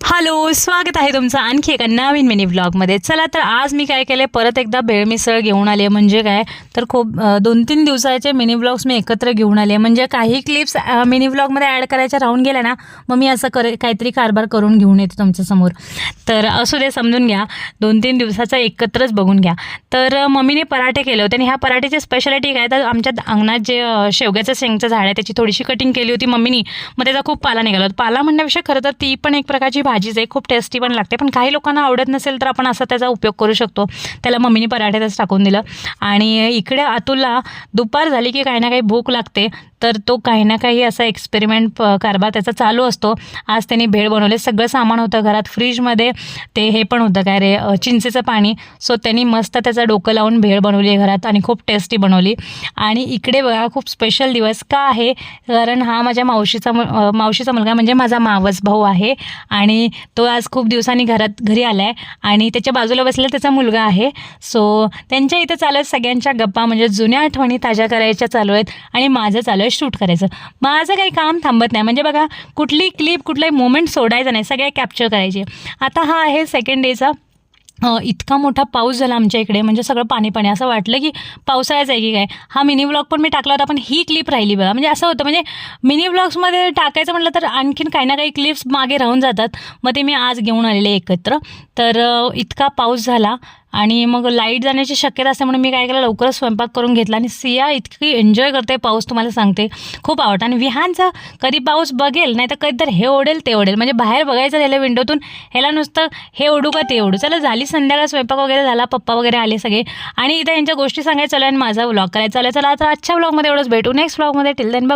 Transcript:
Hello स्वागत आहे तुमचं आणखी एका नवीन मिनी ब्लॉगमध्ये चला तर आज मी काय केलं परत एकदा भेळ मिसळ घेऊन आले म्हणजे काय तर खूप दोन तीन दिवसाचे मिनी ब्लॉग्स मी एकत्र घेऊन आले म्हणजे काही क्लिप्स मिनी ब्लॉगमध्ये ॲड करायच्या राहून गेल्या ना मग मी असं करे काहीतरी कारभार करून घेऊन येते तुमच्यासमोर तर असू दे समजून घ्या. दोन तीन दिवसाचा एकत्रच बघून घ्या. तर मम्मीने पराठे केले होते आणि ह्या पराठेची स्पेशालिटी काय तर आमच्या अंगणात जे शेवग्याचं शेंगचं झाड आहे त्याची थोडीशी कटिंग केली होती मम्मीनी. मग त्याचा खूप पाला निघाला होता. पाला म्हणण्यापेक्षा खरं तर ती पण एक प्रकारची भाजीच आहे खूप टेस्टी पण लागते. पण काही लोकांना आवडत नसेल तर आपण असा त्याचा उपयोग करू शकतो. त्याला मम्मीने पराठ्यातच टाकून दिलं. आणि इकडे अतुलला दुपार झाली की काही ना काही भूक लागते. तर तो काही ना काही असा एक्सपेरिमेंट कारभार त्याचा चालू असतो. आज त्यांनी भेळ बनवले. सगळं सामान होतं घरात. फ्रीजमध्ये ते हे पण होतं. काय रे चिंचेचं पाणी. सो त्यांनी मस्त त्याचं डोकं लावून भेळ बनवली आहे घरात आणि खूप टेस्टी बनवली. आणि इकडे बघा खूप स्पेशल दिवस का आहे? कारण हा माझ्या मावशीचा मावशीचा मुलगा म्हणजे माझा मावस भाऊ आहे. आणि आणि तो आज खूप दिवसांनी घरात घरी आला आहे आणि त्याच्या बाजूला बसलेला त्याचा मुलगा आहे. सो त्यांच्या इथं चालू आहेत सगळ्यांच्या गप्पा म्हणजे जुन्या आठवणी ताज्या करायच्या चालू आहेत आणि माझं चालू आहे शूट करायचं. माझं काही काम थांबत नाही. म्हणजे बघा कुठली क्लिप कुठलाही मोमेंट सोडायचं नाही. सगळे कॅप्चर करायचे. आता हा आहे सेकंड डेचा इतका मोठा पाऊस झाला आमच्या इकडे. म्हणजे सगळं पाणी पाणी असं वाटलं की पावसाळ्याच आहे की काय? हा मिनी ब्लॉग पण मी टाकला होता पण ही क्लिप राहिली बघा. म्हणजे असं होतं म्हणजे मिनी ब्लॉग्समध्ये टाकायचं म्हटलं तर आणखीन काही ना काही क्लिप्स मागे राहून जातात. मग ते मी आज घेऊन आलेले एकत्र. तर इतका पाऊस झाला. आणि मग लाइट जाण्याची शक्यता असते म्हणून मी काय केलं लवकरच स्वयंपाक करून घेतला आणि सिया इतकी एन्जॉय करते पाऊस तुम्हाला सांगते. खूप आवडतं. आणि विहानचा कधी पाऊस बघेल नाही तर कधी तर हे ओढेल ते ओढेल. म्हणजे बाहेर बघायचं राहिलं विंडोतून ह्याला नुसतं हे ओढू का ते ओढू. चला झाली संध्याकाळ स्वयंपाक वगैरे झाला पप्पा वगैरे आले सगळे. आणि इथं यांच्या गोष्टी सांगायचं चालू आहे आणि माझा व्लॉग करायचा चालू आहे. चला आता आजच्या व्लॉगमध्ये एवढंच भेटू. Next व्लॉगमध्ये till then